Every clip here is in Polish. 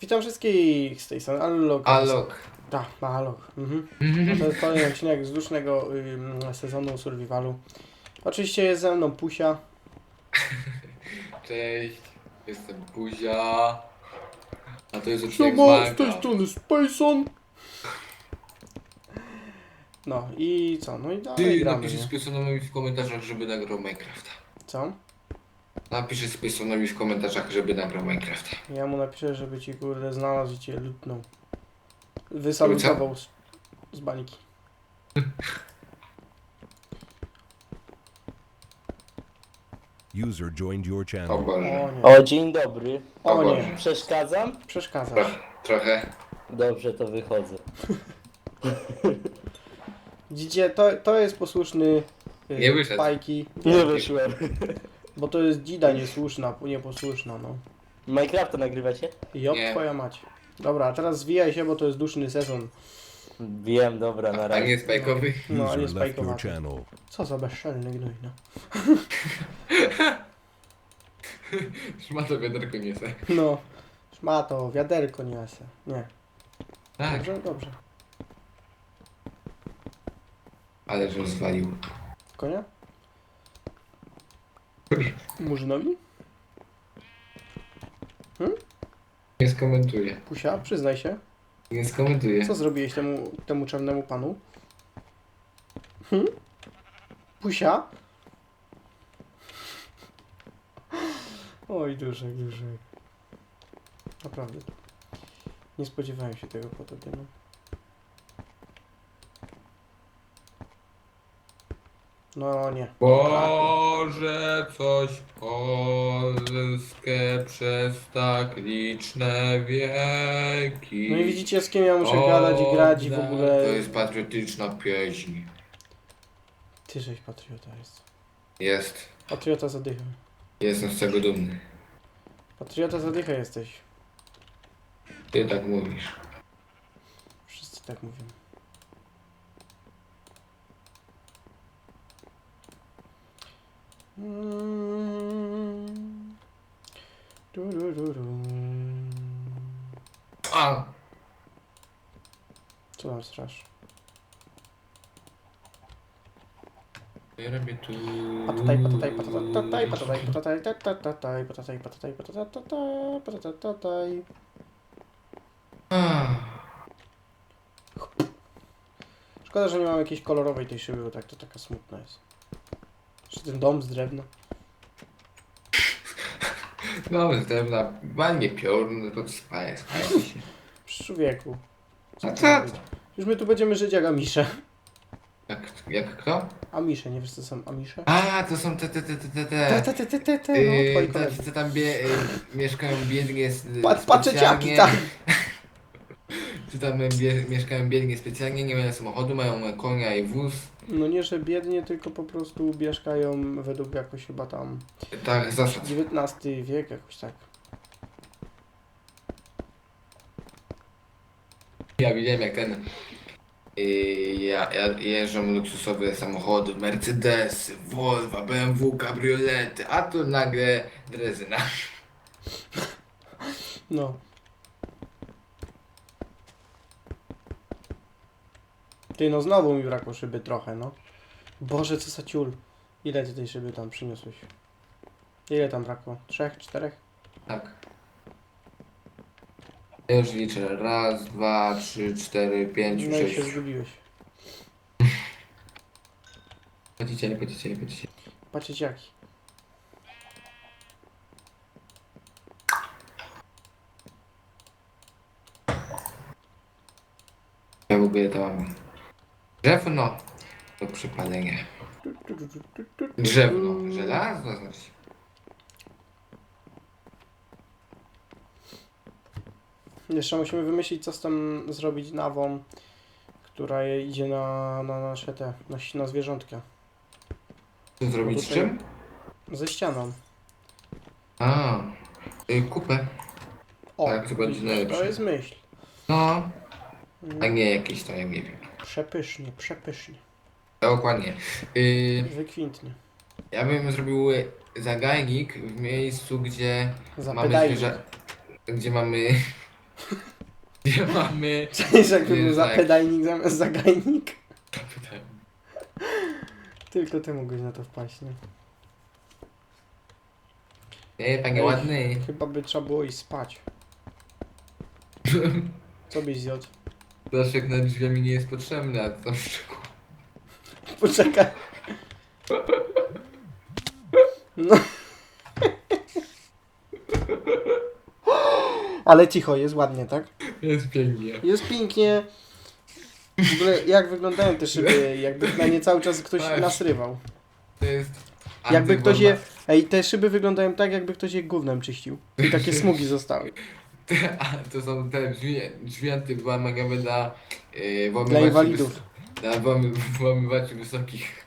Witam wszystkich z tej strony Allog. Alok. Tak, Allog. Mhm. To jest kolejny odcinek z dusznego ym, sezonu Survivalu. Oczywiście jest ze mną Pusia. Cześć, jestem Buzia. A to jest odcinek z Siema, z tej Minecraft. strony Spaceon. No i co? No i dalej Ty gramy, nie? Spaceonowi w komentarzach, żeby nagrał Minecrafta. Co? Napiszesz Spaceonowi w komentarzach, żeby nagrał Minecrafta. Ja mu napiszę, żeby ci kurde znalazł i cię lutnął. Wysalutował z, z bańki. User joined your O channel. O Boże. nie. O, dzień dobry. O O nie. Boże. Przeszkadzam? Przeszkadzasz. Trochę. Trochę. Dobrze, to wychodzę. Widzicie, to, to jest posłuszny y, Nie wyszedł. Spajki, Nie wyszłem. bo to jest dzida niesłuszna, nieposłuszna, no. Minecrafta nagrywacie? Jop, Nie. twoja mać. Dobra, a teraz zwijaj się, bo to jest duszny sezon. Wiem, dobra, na A razie. nie spajkowy. No, a nie User left your spajkowaty. channel. Co za bezczelny gnój, no. Ma to wiaderko nie se. No, szmato, wiaderko niosę. Nie, Tak, dobrze, dobrze. ale że zwalił. Konia? Murzynowi? Nie skomentuję. Pusia, przyznaj się. Nie skomentuję. Co zrobiłeś temu, temu czarnemu panu? Hm? Pusia? Oj, duszek, duszek. Naprawdę. Nie spodziewałem się tego po tobie, no. No nie. Boże, coś Polskę przez tak liczne wieki. No i widzicie z kim ja muszę gadać i grać i w ogóle... To jest patriotyczna pieśń. Ty żeś patriota jest. Jest. Patriota zadycha. Jestem z tego dumny. Patriota zadycha jesteś. Ty tak mówisz. Wszyscy tak mówią. A! Co tam strasz? Ja robię tu... Patataj, patataj, patataj, patataj, patataj, patataj, patataj, patataj, patataj, patataj, patataj. Ah. Szkoda, że nie mam jakiejś kolorowej tej szyby, bo tak to taka smutna jest. Czy ten dom z drewna? Z drewna, ładnie piorun, to spaję, spaję się. Przy człowieku. A co? Już my tu będziemy żyć jak Amisze. Jak, jak kto? Amisze, nie wiesz co są Amisze? A, to są te, te, te, te, te, Te, te. te, te, te, te, no, Yy, twoi te, koledzy. co tam bie, y, mieszkają biednie s- Pa- Patrzeciaki, specjalnie. tak. Czy tam bie, mieszkają biednie specjalnie, nie mają samochodu, mają konia i wóz. No nie, że biednie, tylko po prostu mieszkają według jakoś chyba tam Tak, zasad. XIX wiek, jakoś tak. Ja widziałem jak ten. Yy, ja, ja jeżdżą luksusowe samochody, Mercedesy, Volvo, BMW, kabriolety, a tu nagle drezyna. No. Ty, no znowu mi brakło szyby trochę, no. Boże, co za ciul. Ile ty tej szyby tam przyniosłeś? Ile tam brakło? Trzech, czterech? Tak. Ja już liczę. Raz, dwa, trzy, cztery, pięć, No i się sześć. zgubiłeś. Płacicie, nie płacicie, nie płacicie. Patrzcie jaki. Ja w ogóle to mam. Drewno do przypalenia. Drzewno. Żelazno znaczy. Jeszcze musimy wymyślić, co z tym zrobić nawą, która idzie na, na nasze te, na, na zwierzątka. Co zrobić z tutaj- czym? Ze ścianą. A, y, kupę. O, Tak, to będzie najlepsze. to jest myśl. No, a Mm, nie jakieś to, ja nie wiem. Przepysznie, przepysznie. Dokładnie. Y, Wykwintnie. ja bym zrobił zagajnik w miejscu, gdzie mamy zwierzę... Gdzie mamy Gdzie mamy... Czaisz jakby był Jest tak. zapedajnik zamiast zagajnik? Tylko ty mogłeś na to wpaść, nie? Ej, panie ładny. Chyba by trzeba było iść spać. Co byś zjadł? Daszek nad drzwiami nie jest potrzebny, a to szczegół. Poczekaj. No. Ale cicho, jest ładnie, tak? Jest pięknie. Jest pięknie. W ogóle jak wyglądają te szyby? Jakby na nie cały czas ktoś nasrywał. To jest... Jakby ktoś je... Ej, te szyby wyglądają tak, jakby ktoś je gównem czyścił. I takie smugi zostały. A, to są te drzwi, drzwi antywłamaniowe dla yy, Dla inwalidów. wys- Dla włamy, włamywaczy wysokich.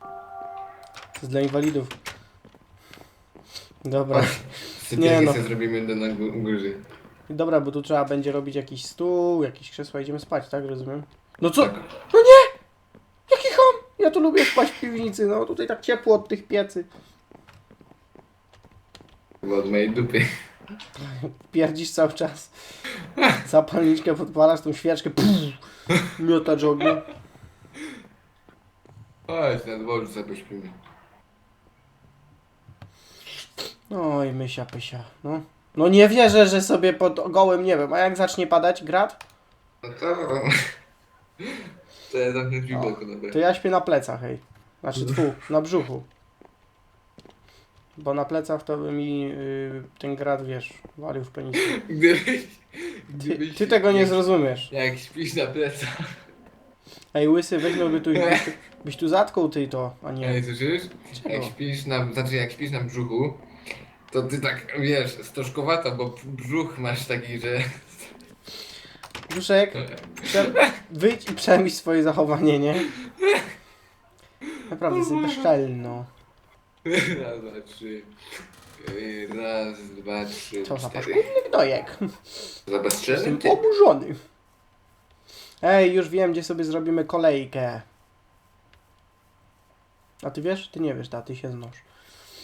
To jest dla inwalidów. Dobra. Sypialnie no. sobie zrobimy do na gó- górze. Dobra, bo tu trzeba będzie robić jakiś stół, jakieś krzesła, idziemy spać, tak? Rozumiem? No co? Tak. Jaki ham? Ja tu lubię spać w piwnicy, no tutaj tak ciepło od tych piecy. Chyba od mojej dupy. Pierdzisz cały czas. Zapalniczkę podpalasz, tą świeczkę, pff, miotacz ognia. Chodź, na dworzu sobie śpimy. Oj, mysia, pysia, no. No nie wierzę, że sobie pod gołym niebem, a jak zacznie padać grad, No to... To ja zamknę drzwi O, balkonowe. to ja śpię na plecach, hej. Znaczy, tfu, na brzuchu. Bo na plecach to by mi y, ten grad, wiesz, walił w penis. Gdybyś... Ty, gdybyś ty tego nie zrozumiesz. Jak śpisz na plecach. Ej, łysy, weźmiałby tu, byś, tu- byś tu zatkał ty to, a Nie, nie. słyszysz? Jak Czego? śpisz na... Znaczy jak śpisz na brzuchu, to ty tak, wiesz, stożkowato, bo brzuch masz taki, że... Prze... wyjdź i przemyśl swoje zachowanie, nie? Naprawdę, jesteś bezczelno. Raz, dwa, trzy. Yy, Raz, dwa, trzy, Co za cztery. paszkudny gnojek. Jestem ty. oburzony. Ej, już wiem, gdzie sobie zrobimy kolejkę. A ty wiesz? Ty nie wiesz, ta, ty się znasz.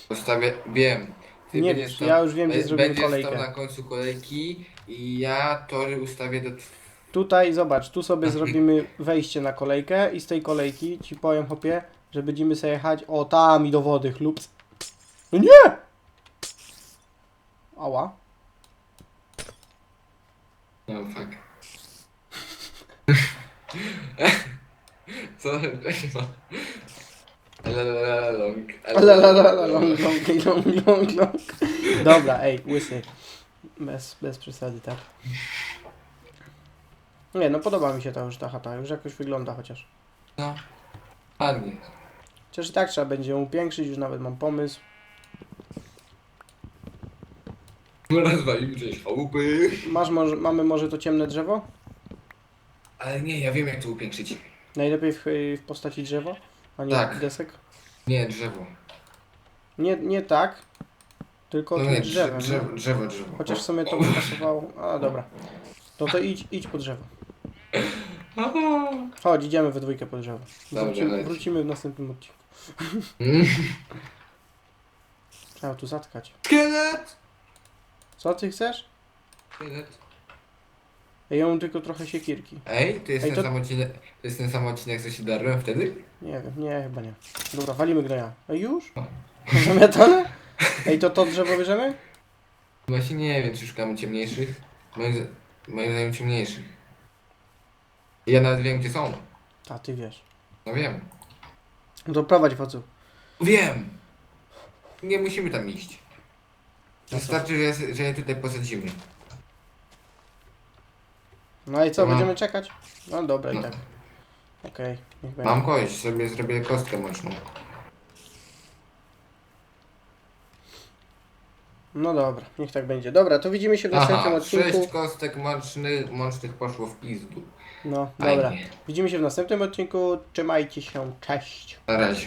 Postawię, wiem. Ty Nie będziesz wiesz, ja już wiem, gdzie zrobimy Będziesz tam kolejkę. na końcu kolejki i ja tory ustawię do... tw- Tutaj, zobacz, tu sobie zrobimy wejście na kolejkę i z tej kolejki ci powiem, hopie, że będziemy sobie jechać, o tam i do wody, chlups. No nie! Ała. No fuck. Co? Lalalong. La la la la long, long, long, long, long. Dobra, ej, łysy. Bez, bez przesady, tak? Nie, no podoba mi się ta już ta chata, już jakoś wygląda chociaż. No. Ładnie. Chociaż i tak trzeba będzie ją upiększyć, już nawet mam pomysł. Rozwalimy gdzieś chałupy. Masz może, mamy może to ciemne drzewo? Ale nie, ja wiem jak to upiększyć. Najlepiej w, w postaci drzewa, a nie Tak. desek? Nie, drzewo. Nie, nie tak, tylko No tym nie, drzewem. drzewo, drzewo, drzewo. Chociaż w sumie to by pasowało. A dobra. No to idź, idź po drzewo. Chodź, idziemy we dwójkę po drzewo. Wrócimy, leć. wrócimy w następnym odcinku. Mm. Trzeba tu zatkać. Szkielet! Co ty chcesz? Szkielet. Ja mam tylko trochę siekierki. Ej, to jest, Ej, ten to- Sam odcinek, to jest ten sam odcinek, co się darłem wtedy? Nie wiem, nie, chyba nie. Dobra, walimy gnoja. Ej, już? Zamiatane? Ej, to to drzewo bierzemy? Właśnie nie wiem, czy szukamy ciemniejszych. Moim, zdaniem ciemniejszych. Ja nawet wiem, gdzie są. A, ty wiesz. No wiem. No to prowadź. Wiem! Nie musimy tam iść. No? Wystarczy, że, je- że je tutaj posadzimy. No i co, No. będziemy czekać? No dobra, i No. tak. Okej, niech będzie. Mam kość, sobie zrobię kostkę mocną. No dobra, niech tak będzie. Dobra, to widzimy się w następnym Aha, odcinku. sześć kostek mącznych, mącznych poszło w pizdu. No, Fajnie. dobra. Widzimy się w następnym odcinku. Trzymajcie się, cześć. Na razie.